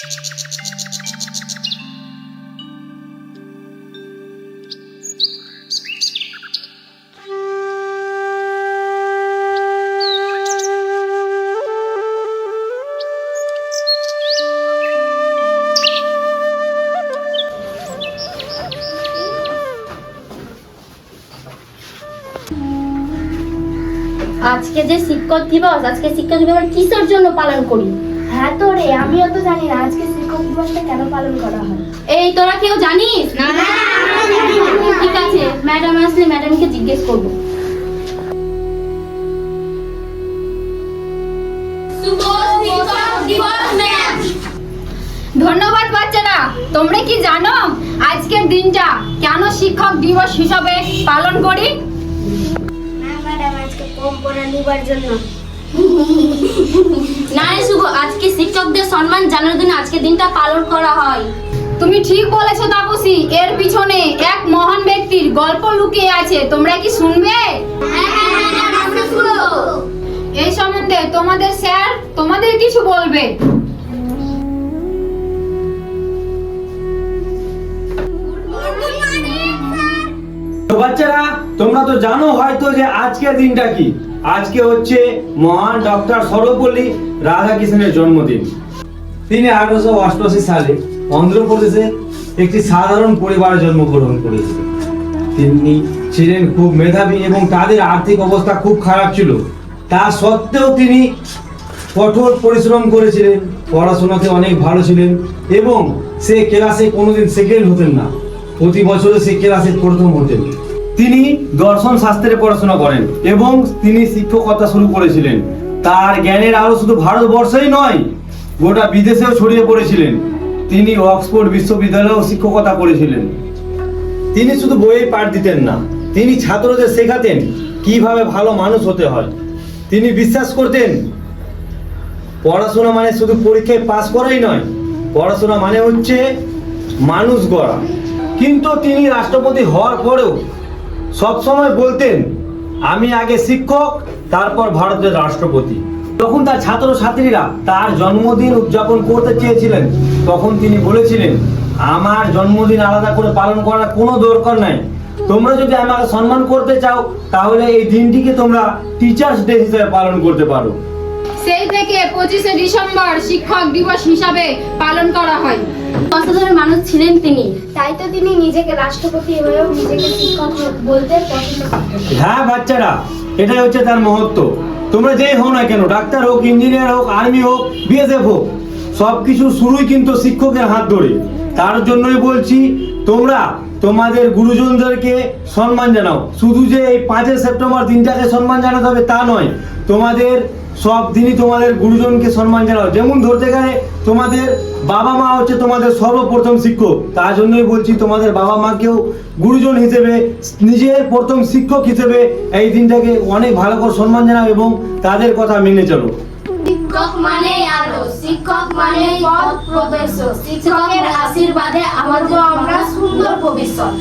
আজকে যে শিক্ষক দিবস আজকে শিক্ষক দিবস কিসের জন্য পালন করি? হ্যাঁ তো রে আমিও তো জানি না আজকে শিক্ষক দিবসটা কেন পালন করা হয় এই তোরা কেউ জানিস না ঠিক আছে ম্যাডাম আসলে ম্যাডামকে জিজ্ঞেস করব ধন্যবাদ বাচ্চারা তোমরা কি জানো আজকের দিনটা কেন শিক্ষক দিবস হিসাবে পালন করি না ম্যাডাম আজকে কম পড়া নিবার জন্য না রে শুভ আজকে শিক্ষকদের সম্মান জানানোর জন্য আজকে দিনটা পালন করা হয়। তুমি ঠিক বলেছ তাপসী। এর পিছনে এক মহান ব্যক্তির গল্প লুকিয়ে আছে। তোমরা কি শুনবে? এই সম্বন্ধে তোমাদের স্যার তোমাদের কিছু বলবে? বাচ্চারা তোমরা তো জানো হয়তো যে আজকের দিনটা কি। আজকে হচ্ছে মহান ডক্টর সর্বপল্লী রাধাকৃষ্ণের জন্মদিন। তিনি আঠারোশো অষ্টআশি সালে অন্ধ্রপ্রদেশে একটি সাধারণ পরিবারে জন্মগ্রহণ করেছিলেন। তিনি ছিলেন খুব মেধাবী এবং তাদের আর্থিক অবস্থা খুব খারাপ ছিল। তা সত্ত্বেও তিনি কঠোর পরিশ্রম করেছিলেন, পড়াশোনাতে অনেক ভালো ছিলেন এবং সে ক্লাসে কোনোদিন সেকেন্ড হতেন না। প্রতি বছরে সে ক্লাসে প্রথম হতেন। তিনি দর্শন শাস্ত্রে পড়াশোনা করেন এবং তিনি শিক্ষকতা শুরু করেছিলেন। তার জ্ঞানের আলো শুধু ভারতবর্ষেই নয় গোটা বিদেশেও ছড়িয়ে পড়েছিলেন। তিনি অক্সফোর্ড বিশ্ববিদ্যালয়েও শিক্ষকতা করেছিলেন। তিনি শুধু বইয়ে পাঠ দিতেন না, তিনি ছাত্রদের শেখাতেন কীভাবে ভালো মানুষ হতে হয়। তিনি বিশ্বাস করতেন, পড়াশোনা মানে শুধু পরীক্ষায় পাস করাই নয়, পড়াশোনা মানে হচ্ছে মানুষ গড়া। কিন্তু তিনি রাষ্ট্রপতি হওয়ার পরেও সবসময় বলতেন, আমি আগে শিক্ষক, তারপর ভারতের রাষ্ট্রপতি। তখন তার ছাত্র ছাত্রীরা তার জন্মদিন উদযাপন করতে চেয়েছিলেন, তখন তিনি বলেছিলেন, আমার জন্মদিন আলাদা করে পালন করার কোনো দরকার নাই। তোমরা যদি আমাকে সম্মান করতে চাও, তাহলে এই দিনটিকে তোমরা টিচার্স ডে হিসেবে পালন করতে পারো। সেই থেকে পঁচিশে ডিসেম্বর শিক্ষক দিবস হিসাবে পালন করা হয়। অসাধারণ মানুষ ছিলেন তিনি? তাই তো তিনি নিজেকে রাষ্ট্রপতি হয়েও নিজেকে শিক্ষক বলতে পছন্দ করতেন। হ্যাঁ বাচ্চারা এটাই হচ্ছে তার মহত্ব। তোমরা যেই হও না কেন ডাক্তার হোক ইঞ্জিনিয়ার হোক আর্মি হোক বিএসএফ হোক সবকিছু শুরুই কিন্তু শিক্ষকের হাত ধরে। তার জন্যই বলছি তোমরা তোমাদের গুরুজনদেরকে সম্মান জানাও। শুধু যে এই পাঁচই সেপ্টেম্বর দিনটাকে সম্মান জানাতে হবে তা নয়, তোমাদের সব দিনই তোমাদের গুরুজনকে সম্মান জানাও। যেমন ধরতে গেলে তোমাদের বাবা মা হচ্ছে তোমাদের সর্বপ্রথম শিক্ষক তার জন্যই বলছি তোমাদের বাবা মাকেও গুরুজন হিসেবে, নিজের প্রথম শিক্ষক হিসেবে এই দিনটাকে অনেক ভালো করে সম্মান জানাও এবং তাদের কথা মেনে চলো। শিক্ষক মানে শিক্ষক মানে পথ প্রদর্শক। শিক্ষকের আশীর্বাদে আমাদের আমরা সুন্দর ভবিষ্যৎ।